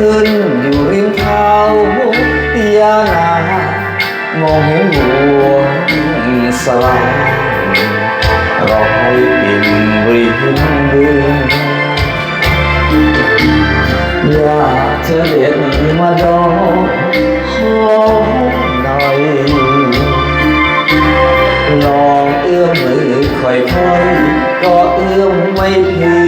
ขึ้นอยู่ริมเท้ายานา มองเห็นหัวสลายากจะเด็ดมาดองหอมหน่อยลองเอื้อมมือค่อยๆก็เอื้อมไม่ถึง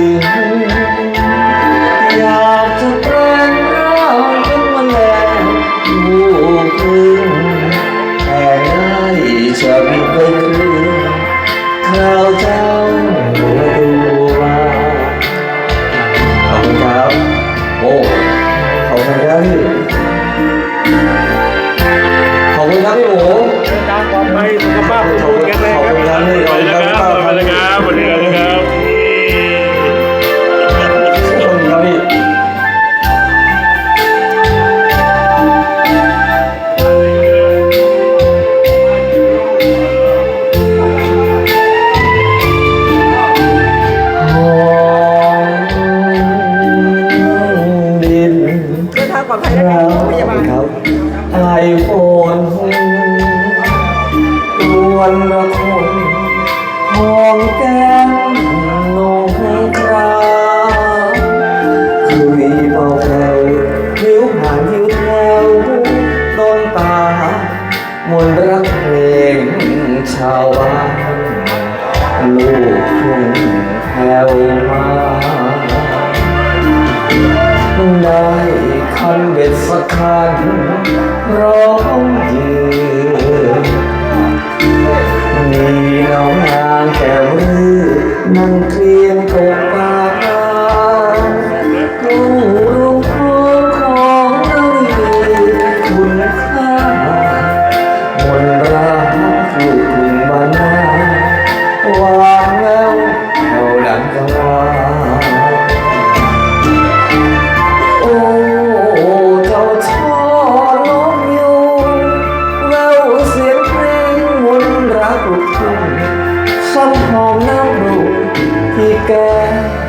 ปลอดภัยนะคะโรงพยาบาลครับไอโฟนดวนละคนหอมแก้มนงครามคุยเบาแผ่วผิวผ่านผิวแถวต้นตามนรักเพลงชาวบ้านลูกทุ่งแผ่วมา ร้องยืนมีน้องนางแก้วรือนั่งเคลียงตกป good.